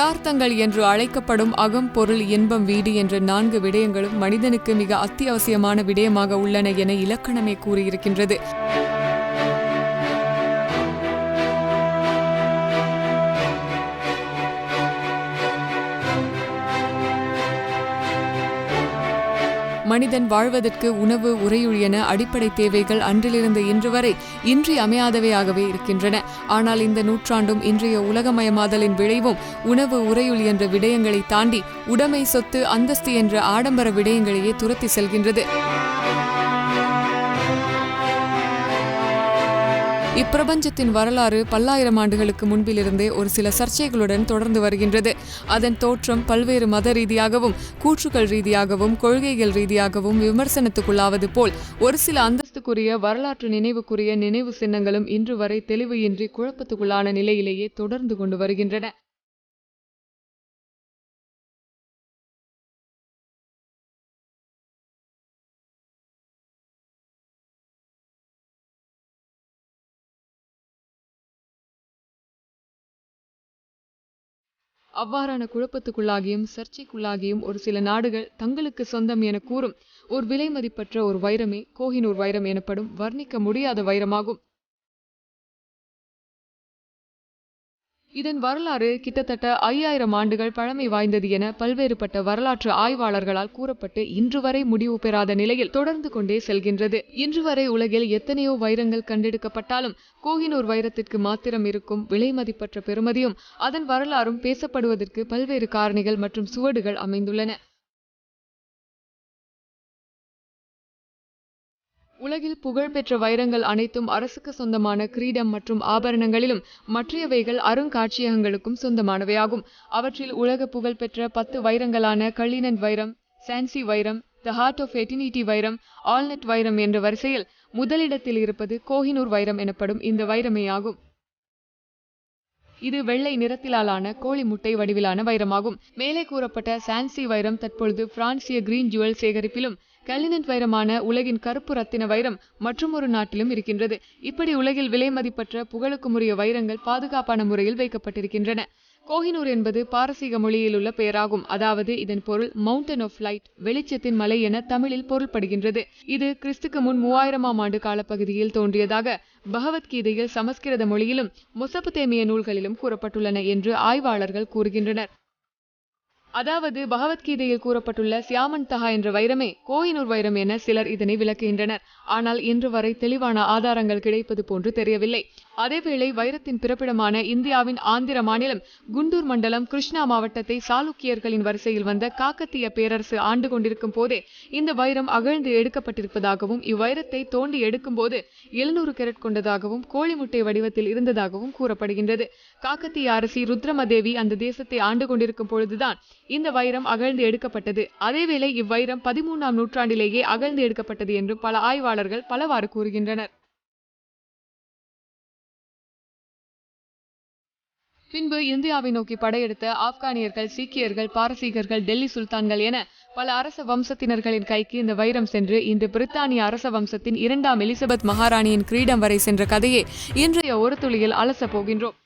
கிருடார்த்தங்கள் என்று அழைக்கப்படும் அகம் பொருள் இன்பம் வீடு என்ற நான்கு விடயங்களும் மனிதனுக்கு மிக அத்தியாவசியமான விடயமாக உள்ளன என இலக்கணமே கூறியிருக்கின்றது. மனிதன் வாழ்வதற்கு உணவு உரையுழியன அடிப்படை தேவைகள் அன்றிலிருந்து இன்று வரை இன்றி அமையாதவையாகவே இருக்கின்றன. ஆனால் இந்த நூற்றாண்டும் இன்றைய உலகமயமாதலின் விளைவும் உணவு உறையுள் என்ற விடயங்களை தாண்டி உடைமை சொத்து அந்தஸ்து என்ற ஆடம்பர விடயங்களையே துரத்தி செல்கின்றது. இப்பிரபஞ்சத்தின் வரலாறு பல்லாயிரம் ஆண்டுகளுக்கு முன்பிலிருந்தே ஒரு சில சர்ச்சைகளுடன் தொடர்ந்து வருகின்றது. அதன் தோற்றம் பல்வேறு மத ரீதியாகவும் கூற்றுக்கள் ரீதியாகவும் கொள்கைகள் ரீதியாகவும் விமர்சனத்துக்குள்ளாவது போல் ஒரு சில அந்தஸ்துக்குரிய வரலாற்று நினைவுக்குரிய நினைவு சின்னங்களும் இன்று வரை தெளிவு இன்றி குழப்பத்துக்குள்ளான நிலையிலேயே தொடர்ந்து கொண்டு வருகின்றன. அவ்வாறான குழப்பத்துக்குள்ளாகியும் சர்ச்சைக்குள்ளாகியும் ஒரு சில நாடுகள் தங்களுக்கு சொந்தம் என கூறும் ஒரு விலை மதிப்பற்ற ஒரு வைரமே கோஹினூர் வைரம் எனப்படும் வர்ணிக்க முடியாத வைரமாகும். இதன் வரலாறு கிட்டத்தட்ட ஐயாயிரம் ஆண்டுகள் பழமை வாய்ந்தது என பல்வேறுபட்ட வரலாற்று ஆய்வாளர்களால் கூறப்பட்டு இன்று வரை முடிவு பெறாத நிலையில் தொடர்ந்து கொண்டே செல்கின்றது. இன்று வரை உலகில் எத்தனையோ வைரங்கள் கண்டெடுக்கப்பட்டாலும் கோகினூர் வைரத்திற்கு மாத்திரம் இருக்கும் விலை மதிப்பற்ற பெறுமதியும் அதன் வரலாறும் பேசப்படுவதற்கு பல்வேறு காரணிகள் மற்றும் சுவடுகள் அமைந்துள்ளன. உலகில் புகழ்பெற்ற வைரங்கள் அனைத்தும் அரசுக்கு சொந்தமான கிரீடம் மற்றும் ஆபரணங்களிலும் மற்றையவைகள் அருங்காட்சியகங்களுக்கும் சொந்தமானவையாகும். அவற்றில் உலக புகழ்பெற்ற பத்து வைரங்களான கள்ளினன் வைரம் சான்சி வைரம் த ஹார்ட் ஆஃப் எட்டினிட்டி வைரம் ஆல்நெட் வைரம் என்ற வரிசையில் முதலிடத்தில் இருப்பது கோஹினூர் வைரம் எனப்படும் இந்த வைரமே ஆகும் இது வெள்ளை நிறத்திலான கோழி முட்டை வடிவிலான வைரமாகும். மேலே கூறப்பட்ட சான்சி வைரம் தற்பொழுது பிரான்சிய கிரீன் ஜுவல் சேகரிப்பிலும் கலினன்ட் வைரமான உலகின் கருப்பு ரத்தின வைரம் மற்றும் ஒரு நாட்டிலும் இருக்கின்றது. இப்படி உலகில் விலை மதிப்பற்ற புகழுக்குமுரிய வைரங்கள் பாதுகாப்பான முறையில் வைக்கப்பட்டிருக்கின்றன. கோஹினூர் என்பது பாரசீக மொழியில் உள்ள பெயராகும். அதாவது இதன் பொருள் மவுண்டன் ஆஃப் லைட் வெளிச்சத்தின் மலை என தமிழில் பொருள்படுகின்றது. இது கிறிஸ்துக்கு முன் மூவாயிரமாம் ஆண்டு காலப்பகுதியில் தோன்றியதாக பகவத்கீதையில் சமஸ்கிருத மொழியிலும் மொசபுதேமிய நூல்களிலும் கூறப்பட்டுள்ளன என்று ஆய்வாளர்கள் கூறுகின்றனர். அதாவது பகவத்கீதையில் கூறப்பட்டுள்ள சியாமன் தகா என்ற வைரமே கோயினூர் வைரம் என சிலர் இதனை விளக்குகின்றனர். ஆனால் இன்று வரை தெளிவான ஆதாரங்கள் கிடைப்பது போன்று தெரியவில்லை. அதேவேளை வைரத்தின் பிறப்பிடமான இந்தியாவின் ஆந்திர மாநிலம் குண்டூர் மண்டலம் கிருஷ்ணா மாவட்டத்தை சாளுக்கியர்களின் வரிசையில் வந்த காக்கத்திய பேரரசு ஆண்டு கொண்டிருக்கும் போதே இந்த வைரம் அகழ்ந்து எடுக்கப்பட்டிருப்பதாகவும் இவ்வைரத்தை தோண்டி எடுக்கும்போது எழுநூறு கேரட் கொண்டதாகவும் கோழி முட்டை வடிவத்தில் இருந்ததாகவும் கூறப்படுகின்றது. காக்கத்திய அரசி ருத்ரமதேவி அந்த தேசத்தை ஆண்டு கொண்டிருக்கும் பொழுதுதான் இந்த வைரம் அகழ்ந்து எடுக்கப்பட்டது. அதேவேளை இவ்வைரம் பதிமூன்றாம் நூற்றாண்டிலேயே அகழ்ந்து எடுக்கப்பட்டது என்று பல ஆய்வாளர்கள் பலவாறு கூறுகின்றனர். பின்பு இந்தியாவை நோக்கி படையெடுத்த ஆப்கானியர்கள் சீக்கியர்கள் பாரசீகர்கள் டெல்லி சுல்தான்கள் என பல அரச வம்சத்தினர்களின் கைக்கு இந்த வைரம் சென்று இன்று பிரித்தானிய அரச வம்சத்தின் இரண்டாம் எலிசபெத் மகாராணியின் கிரீடம் வரை சென்ற கதையை இன்றைய ஒரு துளியில் அலச போகின்றோம்.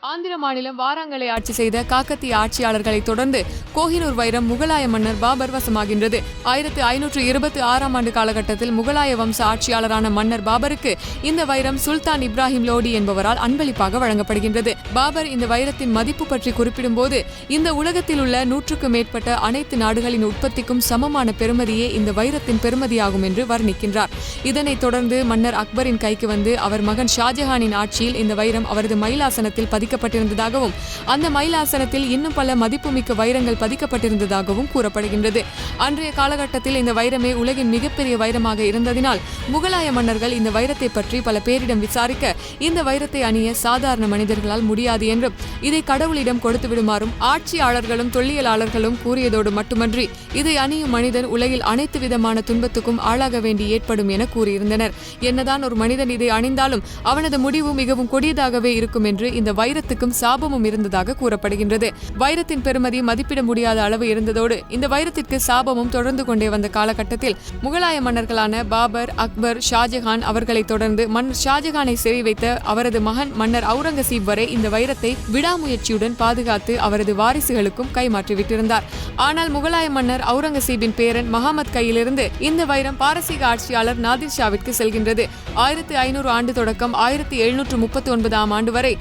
ஆந்திர மாநிலம் வாராங்கலை ஆட்சி செய்த காக்கத்திய ஆட்சியாளர்களை தொடர்ந்து கோஹினூர் வைரம் முகலாய மன்னர் பாபர் வசமாகின்றது. ஆயிரத்தி ஐநூற்று இருபத்தி ஆறாம் ஆண்டு காலகட்டத்தில் முகலாய வம்ச ஆட்சியாளரான மன்னர் பாபருக்கு இந்த வைரம் சுல்தான் இப்ராஹிம் லோடி என்பவரால் அன்பளிப்பாக வழங்கப்படுகின்றது. பாபர் இந்த வைரத்தின் மதிப்பு பற்றி குறிப்பிடும்போது இந்த உலகத்தில் உள்ள நூற்றுக்கும் மேற்பட்ட அனைத்து நாடுகளின் உற்பத்திக்கும் சமமான பெருமதியே இந்த வைரத்தின் பெருமதியாகும் என்று வர்ணிக்கின்றார். இதனைத் தொடர்ந்து மன்னர் அக்பரின் கைக்கு வந்து அவர் மகன் ஷாஜஹானின் ஆட்சியில் இந்த வைரம் அவரது மயிலாசனத்தில் பதிக்கப்பட்டிருந்ததாகவும் அந்த மயிலாசனத்தில் இன்னும் பல மதிப்புமிக்க வைரங்கள் பதிக்கப்பட்டிருந்ததாகவும் கூறப்படுகின்றது. அன்றைய காலகட்டத்தில் இந்த வைரமே உலகின் மிகப்பெரிய வைரமாக இருந்ததினால் முகலாய மன்னர்கள் இந்த வைரத்தை பற்றி பல பேரிடம் விசாரிக்க இந்த வைரத்தை அணிய சாதாரண மனிதர்களால் முடியாது என்றும் இதை கடவுளிடம் கொடுத்து விடுமாறும் ஆட்சியாளர்களும் தொல்லியலாளர்களும் கூறியதோடு மட்டுமன்றி இதை அணியும் மனிதன் உலகில் அனைத்து விதமான துன்பத்துக்கும் ஆளாக வேண்டி ஏற்படும் என கூறியிருந்தனர். என்னதான் ஒரு மனிதன் இதை அணிந்தாலும் அவனது முடிவு மிகவும் கொடியதாகவே இருக்கும் என்று இந்த வைர வைரத்துக்கும் சாபமும் இருந்ததாக கூறப்படுகின்றது. வைரத்தின் பெருமதி மதிப்பிட முடியாத அளவு இருந்ததோடு இந்த வைரத்திற்கு சாபமும் தொடர்ந்து கொண்டே வந்த காலகட்டத்தில் முகலாய மன்னர்களான பாபர் அக்பர் ஷாஜஹான் அவர்களை தொடர்ந்து மன்னர் ஷாஜஹானை சிறை வைத்த அவரது மகன் மன்னர் அவுரங்கசீப் வரை இந்த வைரத்தை விடாமுயற்சியுடன் பாதுகாத்து அவரது வாரிசுகளுக்கும் கைமாற்றிவிட்டிருந்தார். ஆனால் முகலாய மன்னர் அவுரங்கசீபின் பேரன் மஹமத் கையிலிருந்து இந்த வைரம் பாரசீக ஆட்சியாளர் நாதிர் ஷாவிற்கு செல்கின்றது. ஆயிரத்தி ஐநூறு ஆண்டு தொடக்கம் ஆயிரத்தி எழுநூற்று முப்பத்தி ஒன்பதாம் ஆண்டு வரை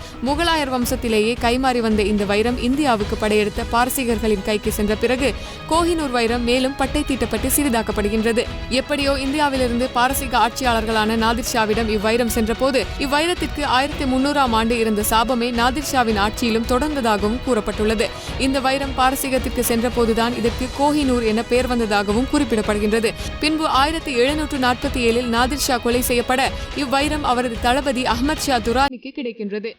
முகலாயர் வம்சத்திலேயே கைமாறி வந்த இந்த வைரம் இந்தியாவுக்கு படையெடுத்த பாரசீகர்களின் கைக்கு சென்ற பிறகு கோஹினூர் வைரம் மேலும் பட்டை தீட்டப்பட்டு சிறிதாக்கப்படுகின்றது. எப்படியோ இந்தியாவிலிருந்து பாரசீக ஆட்சியாளர்களான நாதிர் ஷாவிடம் இவ்வைரம் சென்றபோது இவ்வைரத்திற்கு ஆயிரத்தி முன்னூறாம் ஆண்டு இருந்த சாபமே நாதிர் ஷாவின் ஆட்சியிலும் தொடர்ந்ததாகவும் கூறப்பட்டுள்ளது. இந்த வைரம் பாரசீகத்திற்கு சென்றபோதுதான் இதற்கு கோஹினூர் என பெயர் வந்ததாகவும் குறிப்பிடப்படுகின்றது. பின்பு ஆயிரத்தி எழுநூற்று நாற்பத்தி ஏழில் நாதிர் ஷா கொலை செய்யப்பட இவ்வைரம் அவரது தளபதி அஹமத் ஷா துரானிக்கு கிடைக்கின்றது.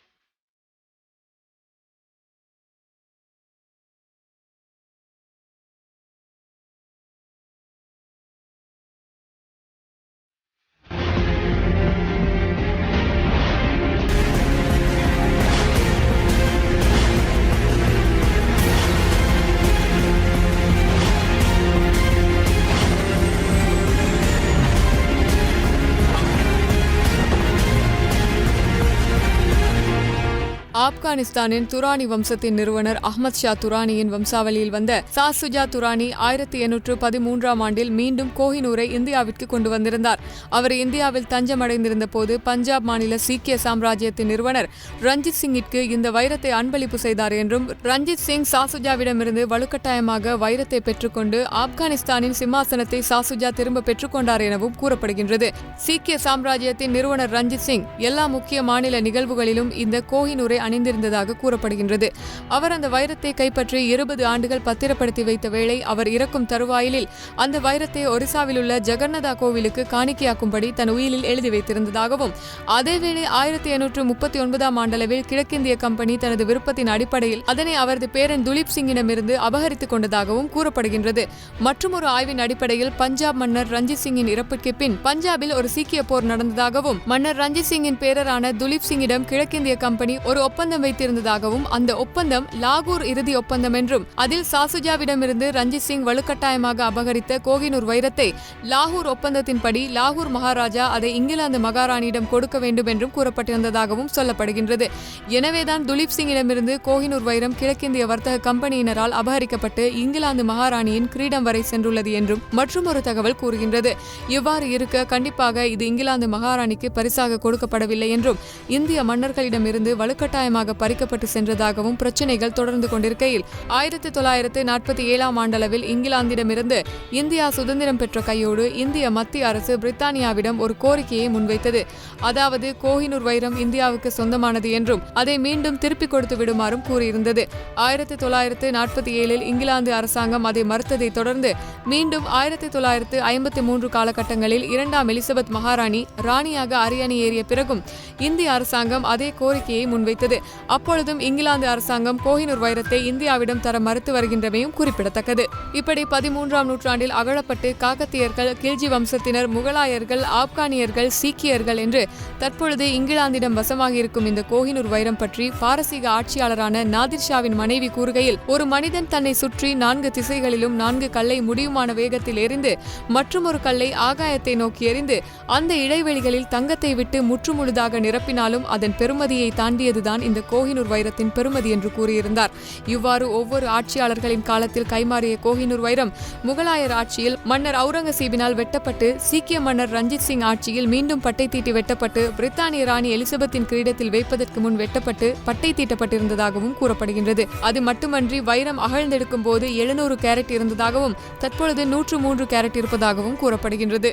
ஆப்கானிஸ்தானின் துரானி வம்சத்தின் நிறுவனர் அஹ்மத் ஷா துரானியின் வம்சாவளியில் வந்த சாசுஜா துரானி ஆயிரத்தி எண்ணூற்று பதிமூன்றாம் ஆண்டில் மீண்டும் கோஹினூரை இந்தியாவிற்கு கொண்டு வந்திருந்தார். அவர் இந்தியாவில் தஞ்சமடைந்திருந்த போது பஞ்சாப் மாநில சீக்கிய சாம்ராஜ்யத்தின் நிறுவனர் ரஞ்சித் சிங்கிற்கு இந்த வைரத்தை அன்பளிப்பு செய்தார் என்றும் ரஞ்சித் சிங் சாசுஜாவிடமிருந்து வலுக்கட்டாயமாக வைரத்தை பெற்றுக்கொண்டு ஆப்கானிஸ்தானின் சிம்மாசனத்தை சாசுஜா திரும்ப பெற்றுக்கொண்டார் எனவும் கூறப்படுகின்றது. சீக்கிய சாம்ராஜ்யத்தின் நிறுவனர் ரஞ்சித் சிங் எல்லா முக்கிய மாநில நிகழ்வுகளிலும் இந்த கோஹினூரை இருந்ததாக கூறப்படுகின்றது. அவர் அந்த வைரத்தை கைப்பற்றி இருபது ஆண்டுகள் பத்திரப்படுத்தி வைத்த வேளை அவர் இறக்கும் தருவாயிலில் அந்த வைரத்தை ஒரிசாவில் உள்ள ஜெகன்னதா கோவிலுக்கு காணிக்கையாக்கும்படி தன் உயிலில் எழுதி வைத்திருந்ததாகவும் அதேவேளை ஆயிரத்தி எண்ணூற்று முப்பத்தி ஒன்பதாம் ஆண்டளவில் கிழக்கிந்திய கம்பெனி தனது விருப்பத்தின் அடிப்படையில் அதனை அவரது பேரன் துலீப் சிங்கிடமிருந்து அபகரித்துக் கொண்டதாகவும் கூறப்படுகின்றது. மற்றொரு ஆய்வின் அடிப்படையில் பஞ்சாப் மன்னர் ரஞ்சித் சிங்கின் இறப்புக்கு பின் பஞ்சாபில் ஒரு சீக்கிய போர் நடந்ததாகவும் மன்னர் ரஞ்சித் சிங்கின் பேரரான துலீப் சிங்கிடம் கிழக்கிந்திய கம்பெனி ஒரு ஒப்பந்தம் வைத்திருந்ததாகவும் அந்த ஒப்பந்தம் லாகூர் இறுதி ஒப்பந்தம் என்றும் அதில் சாசுஜாவிடமிருந்து ரஞ்சித் சிங் வலுக்கட்டாயமாக அபகரித்த கோகினூர் வைரத்தை லாகூர் ஒப்பந்தத்தின்படி லாகூர் மகாராஜா அதை இங்கிலாந்து மகாராணியிடம் கொடுக்க வேண்டும் என்றும் கூறப்பட்டிருந்ததாகவும் சொல்லப்படுகின்றது. எனவேதான் துலீப் சிங்கிடமிருந்து கோகினூர் வைரம் கிழக்கிந்திய வர்த்தக கம்பெனியினரால் அபகரிக்கப்பட்டு இங்கிலாந்து மகாராணியின் கிரீடம் வரை சென்றுள்ளது என்றும் மற்றும் ஒரு தகவல் கூறுகின்றது. இவ்வாறு இருக்க கண்டிப்பாக இது இங்கிலாந்து மகாராணிக்கு பரிசாக கொடுக்கப்படவில்லை என்றும் இந்திய மன்னர்களிடமிருந்து வலுக்கட்டாயமாக பறிக்கப்பட்டு சென்றதாகவும் பிரச்சினைகள் தொடர்ந்து கொண்டிருக்கையில் ஆயிரத்தி தொள்ளாயிரத்து நாற்பத்தி ஏழாம் ஆண்டளவில் இங்கிலாந்திடமிருந்து இந்தியா சுதந்திரம் பெற்ற கையோடு இந்திய மத்திய அரசு பிரித்தானியாவிடம் ஒரு கோரிக்கையை முன்வைத்தது. அதாவது கோஹினூர் வைரம் இந்தியாவுக்கு சொந்தமானது என்றும் அதை மீண்டும் திருப்பிக் கொடுத்து விடுமாறும் கூறியிருந்தது. ஆயிரத்தி தொள்ளாயிரத்து நாற்பத்தி ஏழில் இங்கிலாந்து அரசாங்கம் அதை மறுத்ததை தொடர்ந்து மீண்டும் ஆயிரத்தி தொள்ளாயிரத்து ஐம்பத்தி மூன்று காலகட்டங்களில் இரண்டாம் எலிசபெத் மகாராணி ராணியாக அரியணை ஏறிய பிறகும் இந்திய அரசாங்கம் அதே கோரிக்கையை முன்வைத்தது. அப்பொழுதும் இங்கிலாந்து அரசாங்கம் கோஹினூர் வைரத்தை இந்தியாவிடம் தர மறுத்து வருகின்றமையும் குறிப்பிடத்தக்கது. இப்படி பதிமூன்றாம் நூற்றாண்டில் அகழப்பட்டு காக்கத்தியர்கள் கில்ஜி வம்சத்தினர் முகலாயர்கள் ஆப்கானியர்கள் சீக்கியர்கள் என்று தற்பொழுது இங்கிலாந்திடம் வசமாகியிருக்கும் இந்த கோஹினூர் வைரம் பற்றி பாரசீக ஆட்சியாளரான நாதிர் ஷாவின் மனைவி கூறுகையில் ஒரு மனிதன் தன்னை சுற்றி நான்கு திசைகளிலும் நான்கு கல்லை முடியுமான வேகத்தில் எரிந்து மற்றுமொரு கல்லை ஆகாயத்தை நோக்கி எறிந்து அந்த இடைவெளிகளில் தங்கத்தை விட்டு முற்றுமுழுதாக நிரப்பினாலும் அதன் பெருமதியை தாண்டியதுதான் இந்த கோஹினூர் வைரத்தின் பெருமதி என்று கூறியிருந்தார். இவ்வாறு ஒவ்வொரு ஆட்சியாளர்களின் காலத்தில் கைமாறிய கோஹினூர் வைரம் முகலாயர் ஆட்சியில் மன்னர் அவுரங்கசீபினால் வெட்டப்பட்டு சீக்கிய மன்னர் ரஞ்சித் சிங் ஆட்சியில் மீண்டும் பட்டை தீட்டி வெட்டப்பட்டு பிரித்தானிய ராணி எலிசபெத்தின் கிரீடத்தில் வைப்பதற்கு முன் வெட்டப்பட்டு பட்டை தீட்டப்பட்டிருந்ததாகவும் கூறப்படுகின்றது. அது மட்டுமன்றி வைரம் அகழ்ந்தெடுக்கும் போது எழுநூறு கேரட் இருந்ததாகவும் தற்பொழுது நூற்று மூன்று கேரட் இருப்பதாகவும் கூறப்படுகின்றது.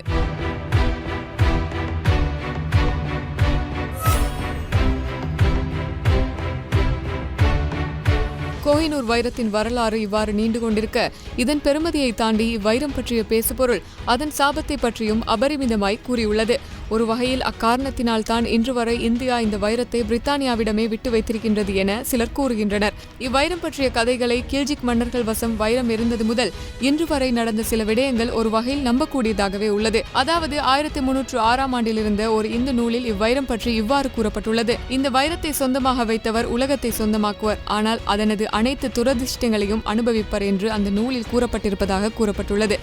கோஹினூர் வைரத்தின் வரலாறு இவ்வாறு நீண்டு கொண்டிருக்க இதன் பெருமதியை தாண்டி இவ்வைரம் பற்றிய பேசுபொருள் அதன் சாபத்தை பற்றியும் அபரிமிதமாய் கூறியுள்ளது. ஒரு வகையில் அக்காரணத்தினால் தான் இன்று வரை இந்தியா இந்த வைரத்தை பிரித்தானியாவிடமே விட்டு வைத்திருக்கின்றது என சிலர் கூறுகின்றனர். இவ்வைரம் பற்றிய கதைகளை கில்ஜிக் மன்னர்கள் வசம் வைரம் இருந்தது முதல் இன்று வரை நடந்த சில விடயங்கள் ஒரு வகையில் நம்பக்கூடியதாகவே உள்ளது. அதாவது ஆயிரத்தி முன்னூற்று ஆறாம் ஆண்டில் இருந்த ஒரு இந்து நூலில் இவ்வைரம் பற்றி இவ்வாறு கூறப்பட்டுள்ளது. இந்த வைரத்தை சொந்தமாக வைத்தவர் உலகத்தை சொந்தமாக்குவர். ஆனால் அதனது அனைத்து துரதிர்ஷ்டங்களையும் அனுபவிப்பர் என்று அந்த நூலில் கூறப்பட்டிருப்பதாக கூறப்பட்டுள்ளது.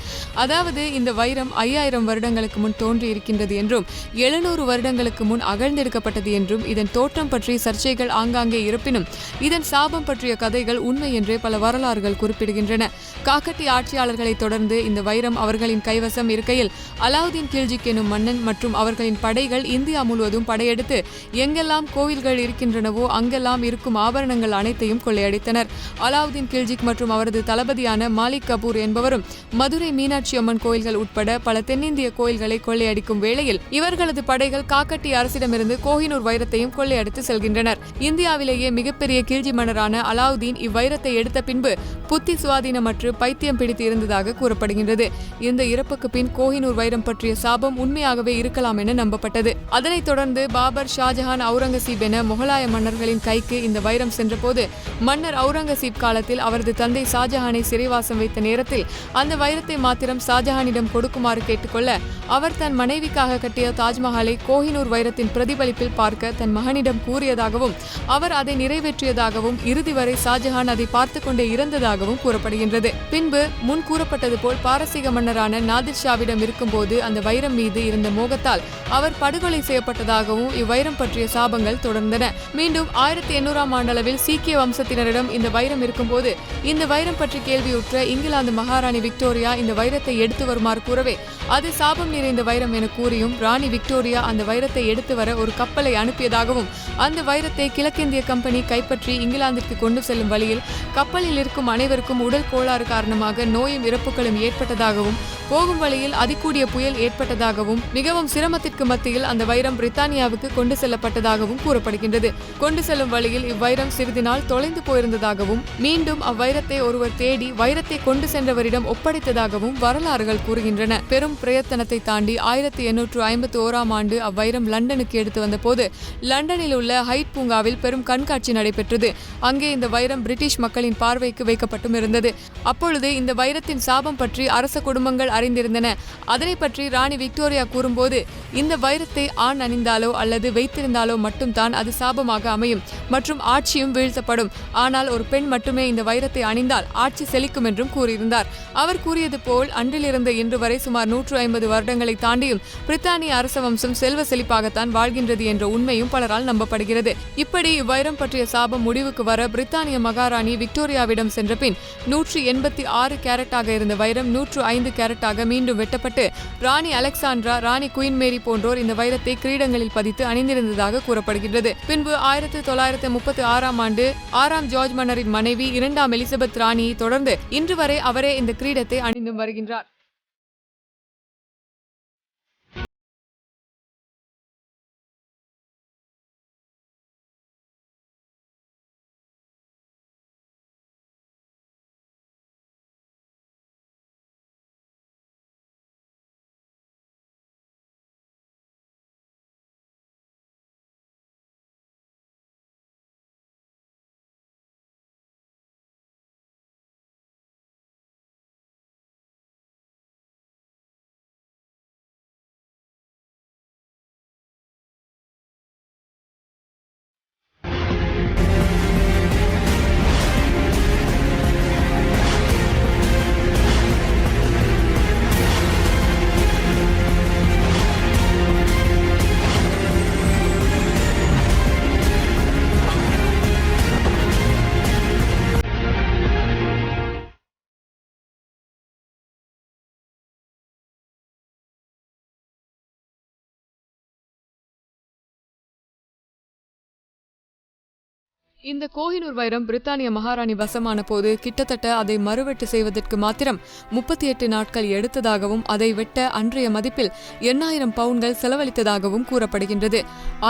அதாவது இந்த வைரம் ஐயாயிரம் வருடங்களுக்கு முன் தோன்றி இருக்கின்றது என்றும் எழுநூறு வருடங்களுக்கு முன் அகழ்ந்தெடுக்கப்பட்டது என்றும் இதன் தோற்றம் பற்றி சர்ச்சைகள் ஆங்காங்கே இருப்பினும் இதன் சாபம் பற்றிய கதைகள் உண்மை என்றே பல வரலாறுகள் குறிப்பிடுகின்றன. காக்கட்டி ஆட்சியாளர்களை தொடர்ந்து இந்த வைரம் அவர்களின் கைவசம் இருக்கையில் அலாவுதீன் கில்ஜிக் எனும் மன்னன் மற்றும் அவர்களின் படைகள் இந்தியா முழுவதும் படையெடுத்து எங்கெல்லாம் கோவில்கள் இருக்கின்றனவோ அங்கெல்லாம் இருக்கும் ஆபரணங்கள் அனைத்தையும் கொள்ளையடித்தனர். அலாவுதீன் கில்ஜிக் மற்றும் அவரது தளபதியான மாலிக் கபூர் என்பவரும் மதுரை மீனாட்சி அம்மன் கோயில்கள் உட்பட பல தென்னிந்திய கோயில்களை கொள்ளையடிக்கும் வேளையில் இவர்களது படைகள் காக்கட்டி அரசிடமிருந்து கோஹினூர் வைரத்தையும் கொள்ளையடித்து செல்கின்றனர். இந்தியாவிலேயே மிகப்பெரிய கீழ்ச்சி மன்னரான அலாவுதீன் இவ்வைரத்தை எடுத்த பின்பு புத்தி சுவாதீனமற்று பைத்தியம் பிடித்து இருந்ததாக கூறப்படுகின்றது. இந்த இறப்புக்கு பின் கோஹினூர் வைரம் பற்றிய சாபம் உண்மையாகவே இருக்கலாம் என நம்பப்பட்டது. அதனைத் தொடர்ந்து பாபர் ஷாஜஹான் அவுரங்கசீப் என முகலாய மன்னர்களின் கைக்கு இந்த வைரம் சென்றபோது மன்னர் அவுரங்கசீப் காலத்தில் அவரது தந்தை ஷாஜஹானை சிறைவாசம் வைத்த நேரத்தில் அந்த வைரத்தை மாத்திரம் ஷாஜஹானிடம் கொடுக்குமாறு கேட்டுக்கொள்ள அவர் தன் மனைவிக்காக கட்டிய தாஜ்மஹாலை கோஹினூர் வைரத்தின் பிரதிபலிப்பில் பார்க்க தன் மகனிடம் கூறியதாகவும் அவர் அதை நிறைவேற்றியதாகவும் இறுதி வரை ஷாஜஹான் அதை பார்த்து கொண்டே இருந்ததாகவும் கூறப்படுகின்றது. பின்பு முன் கூறப்பட்டது போல் பாரசீக மன்னரான நாதிர் ஷாவிடம் இருக்கும்போது அந்த வைரம் மீது இருந்த மோகத்தால் அவர் படுகொலை செய்யப்பட்டதாகவும் இவ்வைரம் பற்றிய சாபங்கள் தொடர்ந்தன. மீண்டும் ஆயிரத்தி எண்ணூறாம் ஆண்டளவில் சீக்கிய வம்சத்தினரிடம் இந்த வைரம் இருக்கும்போது இந்த வைரம் பற்றி கேள்வியுற்ற இங்கிலாந்து மகாராணி விக்டோரியா இந்த வைரத்தை எடுத்து வருமாறு கூறவே அது சாபம் நிறைந்த வைரம் என கூறியும் ராணி விக்டோரியா அந்த வைரத்தை எடுத்து வர ஒரு கப்பலை அனுப்பியதாகவும் அந்த வைரத்தை கிழக்கிந்திய கம்பெனி கைப்பற்றி இங்கிலாந்திற்கு கொண்டு செல்லும் வழியில் கப்பலில் இருக்கும் அனைவருக்கும் உடல் கோளாறு காரணமாக நோயும் இறப்புகளும் ஏற்பட்டதாகவும் போகும் வழியில் அதிகூடிய புயல் ஏற்பட்டதாகவும் மிகவும் சிரமத்திற்கு மத்தியில் அந்த வைரம் பிரித்தானியாவுக்கு கொண்டு செல்லப்பட்டதாகவும் கூறப்படுகின்றது. கொண்டு செல்லும் வழியில் இவ்வைரம் சிறிது நாள் தொலைந்து போயிருந்ததாகவும் மீண்டும் அவ்வைரத்தை ஒருவர் தேடி வைரத்தை கொண்டு சென்றவரிடம் ஒப்படைத்ததாகவும் வரலாறுகள் கூறுகின்றன. பெரும் பிரயத்தனத்தை தாண்டி ஆயிரத்தி எண்ணூற்று ஐம்பத்தி ஓராம் ஆண்டு அவ்வைரம் லண்டனுக்கு எடுத்து வந்தபோது லண்டனில் உள்ள ஹைட் பூங்காவில் பெரும் கண்காட்சி நடைபெற்றது. அங்கே இந்த வைரம் பிரிட்டிஷ் மக்களின் பார்வைக்கு வைக்கப்பட்டும் இருந்தது. அப்பொழுது இந்த வைரத்தின் சாபம் பற்றி அரச குடும்பங்கள் மறைந்திருந்தன அதனை பற்றி ராணி விக்டோரியா கூறும்போது இந்த வைரத்தை ஆண் அணிந்தாலோ அல்லது வைத்திருந்தாலோ மட்டும்தான் அது சாபமாக அமையும் மற்றும் ஆட்சியும் வீழ்த்தப்படும். ஆனால் ஒரு பெண் மட்டுமே இந்த வைரத்தை அணிந்தால் ஆட்சி செழிக்கும் என்றும் கூறியிருந்தார். அவர் கூறியது போல் அன்றிலிருந்து இன்று வரை சுமார் நூற்று ஐம்பது வருடங்களை தாண்டியும் பிரித்தானிய அரச வம்சம் செல்வ செழிப்பாகத்தான் வாழ்கின்றது என்ற உண்மையும் பலரால் நம்பப்படுகிறது. இப்படி இவ்வைரம் பற்றிய சாபம் முடிவுக்கு வர பிரித்தானிய மகாராணி விக்டோரியாவிடம் சென்ற பின் நூற்றி எண்பத்தி ஆறு கேரட்டாக இருந்த வைரம் நூற்று ஐந்து கேரட் கேரட்டாக மீண்டும் வெட்டப்பட்டு ராணி அலெக்சாண்ட்ரா ராணி குயின் மேரி போன்றோர் இந்த வைரத்தை கிரீடங்களில் பதித்து அணிந்திருந்ததாக கூறப்படுகின்றது. பின்பு ஆயிரத்தி தொள்ளாயிரத்தி முப்பத்தி ஆறாம் ஆண்டு ஆறாம் ஜார்ஜ் மன்னரின் மனைவி இரண்டாம் எலிசபெத் ராணியை தொடர்ந்து இன்று வரை அவரே இந்த கிரீடத்தை அணிந்து வருகின்றார். இந்த கோஹினூர் வைரம் பிரித்தானிய மகாராணி வசமான போது கிட்டத்தட்ட அதை மறுவெட்டு செய்வதற்கு மாத்திரம் முப்பத்தி எட்டு நாட்கள் எடுத்ததாகவும் அதை வெட்ட அன்றைய மதிப்பில் எண்ணாயிரம் பவுன்கள் செலவழித்ததாகவும் கூறப்படுகின்றது.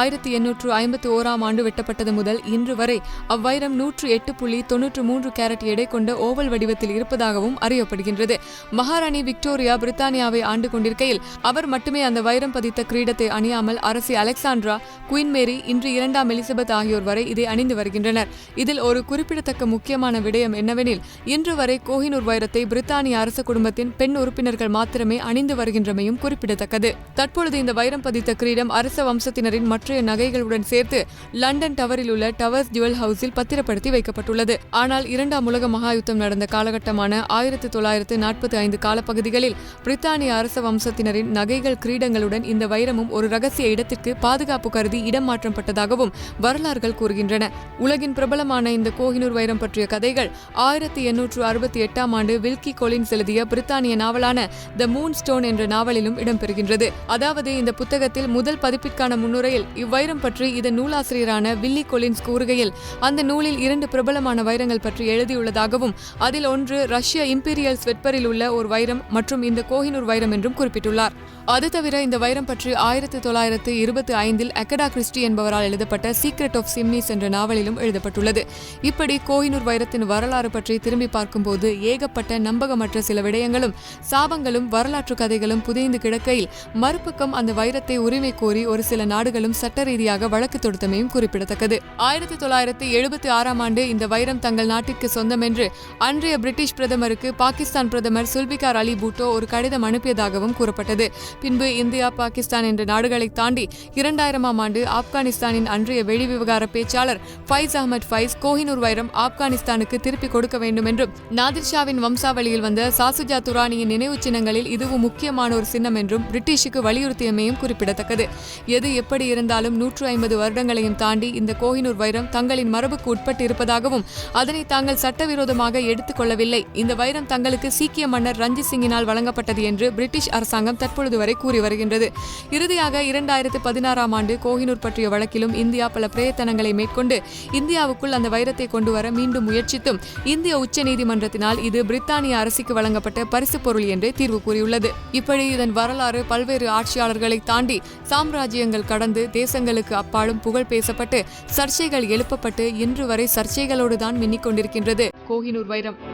ஆயிரத்தி எண்ணூற்று ஐம்பத்தி ஓராம் ஆண்டு வெட்டப்பட்டது முதல் இன்று வரை அவ்வைரம் நூற்று எட்டு புள்ளி தொன்னூற்று மூன்று கேரட் எடை கொண்ட ஓவல் வடிவத்தில் இருப்பதாகவும் அறியப்படுகின்றது. மகாராணி விக்டோரியா பிரித்தானியாவை ஆண்டு கொண்டிருக்கையில் அவர் மட்டுமே அந்த வைரம் பதித்த கிரீடத்தை அணியாமல் அரசி அலெக்சாண்ட்ரா குயின் மேரி இன்று இரண்டாம் எலிசபெத் ஆகியோர் வரை இதை அணிந்து வருகின்றனர். வருகின்றனர் இதில் ஒரு குறிப்பிடத்தக்க முக்கியமான விடயம் என்னவெனில் இன்று வரை கோஹினூர் வைரத்தை பிரித்தானிய அரச குடும்பத்தின் பெண் உறுப்பினர்கள் மாத்திரமே அணிந்து வருகின்றமையும் குறிப்பிடத்தக்கது. தற்பொழுது இந்த வைரம் பதித்த கிரீடம் அரச வம்சத்தினரின் மற்றைய நகைகளுடன் சேர்த்து லண்டன் டவரில் உள்ள டவர்ஸ் ஜுவல் ஹவுஸில் பத்திரப்படுத்தி வைக்கப்பட்டுள்ளது. ஆனால் இரண்டாம் உலக மகாயுத்தம் நடந்த காலகட்டமான ஆயிரத்தி தொள்ளாயிரத்து நாற்பத்தி ஐந்து காலப்பகுதிகளில் பிரித்தானிய அரச வம்சத்தினரின் நகைகள் கிரீடங்களுடன் இந்த வைரமும் ஒரு ரகசிய இடத்திற்கு பாதுகாப்பு கருதி இடம் மாற்றப்பட்டதாகவும் வரலாறுகள் கூறுகின்றன. உலகின் பிரபலமான இந்த கோஹினூர் வைரம் பற்றிய கதைகள் ஆயிரத்தி எண்ணூற்று அறுபத்தி எட்டாம் ஆண்டு வில்கி கொலின்ஸ் எழுதிய பிரித்தானிய நாவலான த மூன் ஸ்டோன் என்ற நாவலிலும் இடம்பெறுகின்றது. அதாவது இந்த புத்தகத்தில் முதல் பதிப்பிற்கான முன்னுரையில் இவ்வைரம் பற்றி இதன் நூலாசிரியரான வில்லி கொலின்ஸ் கூறுகையில் அந்த நூலில் இரண்டு பிரபலமான வைரங்கள் பற்றி எழுதியுள்ளதாகவும் அதில் ஒன்று ரஷ்ய இம்பீரியல் ஸ்வெட்பரில் உள்ள ஒரு வைரம் மற்றும் இந்த கோஹினூர் வைரம் என்றும் குறிப்பிட்டுள்ளார். அது தவிர இந்த வைரம் பற்றி ஆயிரத்தி தொள்ளாயிரத்து இருபத்தி ஐந்தில் அக்கடா கிறிஸ்டி என்பவரால் எழுதப்பட்ட சீக்ரெட் ஆஃப் சிம்னிஸ் என்ற நாவலிலும் எழுதப்பட்டுள்ளது. இப்படி கோஹினூர் வைரத்தின் வரலாறு பற்றி திரும்பி பார்க்கும்போது ஏகப்பட்ட நம்பகமற்ற சில விடயங்களும் சாபங்களும் வரலாற்று கதைகளும் புதைந்து கிடக்கையில் மறுபக்கம் அந்த வைரத்தை உரிமை கோரி ஒரு சில நாடுகளும் சட்ட ரீதியாக வழக்கு தொடுத்தமையும் குறிப்பிடத்தக்கது. ஆயிரத்தி தொள்ளாயிரத்தி எழுபத்தி ஆறாம் ஆண்டு இந்த வைரம் தங்கள் நாட்டிற்கு சொந்தம் என்று அன்றைய பிரிட்டிஷ் பிரதமருக்கு பாகிஸ்தான் பிரதமர் சுல்பிகார் அலி பூட்டோ ஒரு கடிதம் அனுப்பியதாகவும் கூறப்பட்டது. பின்பு இந்தியா பாகிஸ்தான் என்ற நாடுகளை தாண்டி இரண்டாயிரமாம் ஆண்டு ஆப்கானிஸ்தானின் அன்றைய வெளிவிவகார பேச்சாளர் ஃபைஸ் அகமது ஃபைஸ் கோஹினூர் வைரம் ஆப்கானிஸ்தானுக்கு திருப்பிக் கொடுக்க வேண்டும் என்றும் நாதிர் ஷாவின் வம்சாவளியில் வந்த சாசுஜா துரானியின் நினைவு சின்னங்களில் இதுவும் முக்கியமான ஒரு சின்னம் என்றும் பிரிட்டிஷுக்கு வலியுறுத்தியமையும் குறிப்பிடத்தக்கது. எது எப்படி இருந்தாலும் நூற்று ஐம்பது வருடங்களையும் தாண்டி இந்த கோஹினூர் வைரம் தங்களின் மரபுக்கு உட்பட்டு இருப்பதாகவும் அதனை தாங்கள் சட்டவிரோதமாக எடுத்துக்கொள்ளவில்லை இந்த வைரம் தங்களுக்கு சீக்கிய மன்னர் ரஞ்சித் சிங்கினால் வழங்கப்பட்டது என்று பிரிட்டிஷ் அரசாங்கம் தற்பொழுது வரை கூறி வருகின்றது. இறுதியாக இரண்டாயிரத்து பதினாறாம் ஆண்டு கோஹினூர் பற்றிய வழக்கிலும் இந்தியா பல பிரயத்தனங்களை மேற்கொண்டு இந்தியாவுக்குள் அந்த வைரத்தை கொண்டு வர மீண்டும் முயற்சித்தும் இந்திய உச்ச நீதிமன்றத்தினால் இது பிரித்தானிய அரசுக்கு வழங்கப்பட்ட பரிசு பொருள் என்றே தீர்வு கூறியுள்ளது. இப்படி இதன் வரலாறு பல்வேறு ஆட்சியாளர்களை தாண்டி சாம்ராஜ்யங்கள் கடந்து தேசங்களுக்கு அப்பாலும் புகழ் பேசப்பட்டு சர்ச்சைகள் எழுப்பப்பட்டு இன்று வரை சர்ச்சைகளோடுதான் மின்னிக் கொண்டிருக்கின்றது கோஹினூர் வைரம்.